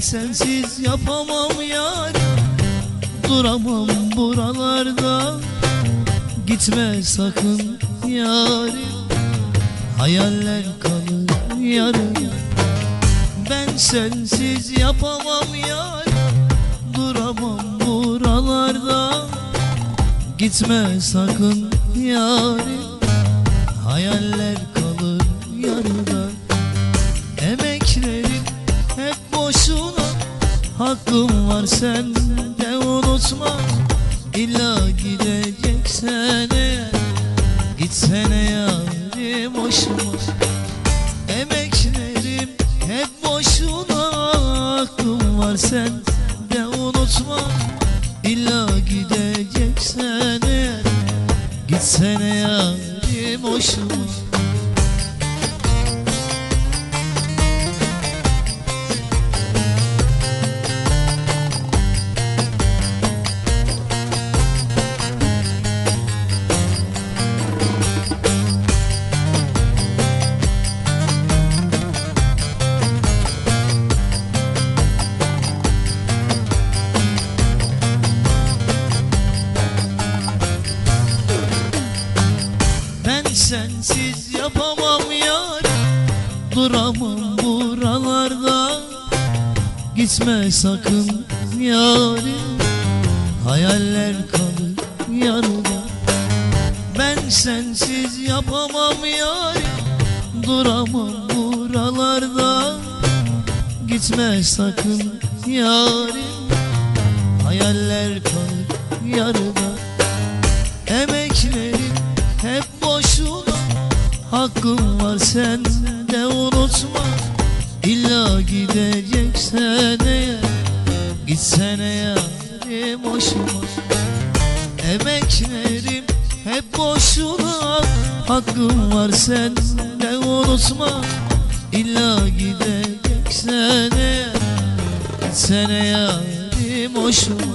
sensiz yapamam yar. Duramam buralarda. Gitme sakın yarim Hayaller kalır yarım Ben sensiz yapamam yar. Duramam buralarda. Gitme sakın yarim Hayaller Hakkım var sende unutma. İlla gideceksen eğer Gitsene yarim hoşuma Emeklerim hep boşuna Hakkım var sende unutma. İlla gideceksen eğer Gitsene yarim hoşuma sensiz yapamam yar Duramam buralarda. Gitme sakın yarim Hayaller kalır yarıda Ben sensiz yapamam yarim Duramam buralarda. Gitme sakın yarim Hayaller kalır yarıda Hakkım var sende unutma. İlla gideceksen eğer Gitsene yarim hoşuma. Emeklerim hep boşuna. Hakkım var sende unutma. İlla gideceksen eğer Gitsene yarim hoşuma